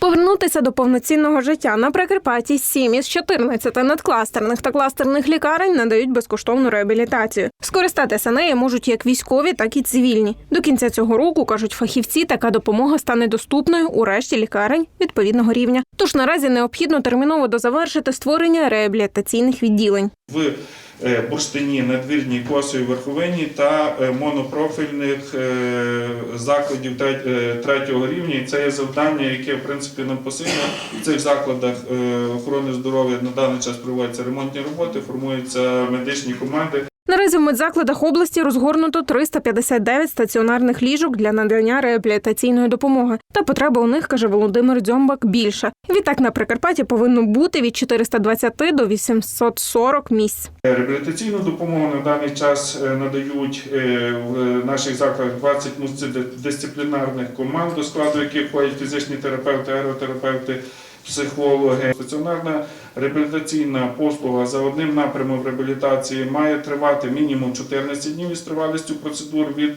Повернутися до повноцінного життя на Прикарпатті сім із 14 надкластерних та кластерних лікарень надають безкоштовну реабілітацію. Скористатися нею можуть як військові, так і цивільні. До кінця цього року кажуть фахівці, така допомога стане доступною у решті лікарень відповідного рівня. Тож наразі необхідно терміново дозавершити створення реабілітаційних відділень. В е, бурштині, надвірній, косовій верховині та е, монопрофільних е, закладів третього рівня. І це є завдання, яке в принципі нам посильно в цих закладах охорони здоров'я на даний час проводяться ремонтні роботи, формуються медичні команди. Наразі в медзакладах області розгорнуто 359 стаціонарних ліжок для надання реабілітаційної допомоги. Та потреба у них, каже Володимир Дзьомбак, більша. Відтак на Прикарпатті повинно бути від 420 до 840 місць. Реабілітаційну допомогу на даний час е, надають е, в наших закладах 20 мультидисциплінарних команд, до складу яких входять фізичні терапевти, аеротерапевти, психологи. Стаціонарна реабілітаційна послуга за одним напрямом реабілітації має тривати мінімум 14 днів із тривалістю процедур від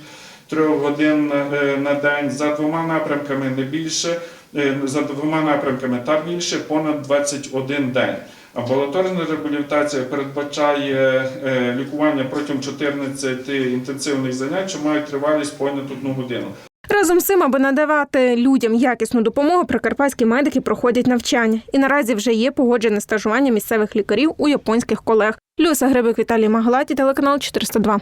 3 годин е, на день, за двома напрямками не більше, е, за двома напрямками та більше понад 21 день. Амбулаторна реабілітація передбачає е, лікування протягом 14 інтенсивних занять, що мають тривалість понад одну годину. Разом з цим, аби надавати людям якісну допомогу, прикарпатські медики проходять навчання. І наразі вже є погоджене стажування місцевих лікарів у японських колег. Люса Грибик, Віталій Магалаті, телеканал 402.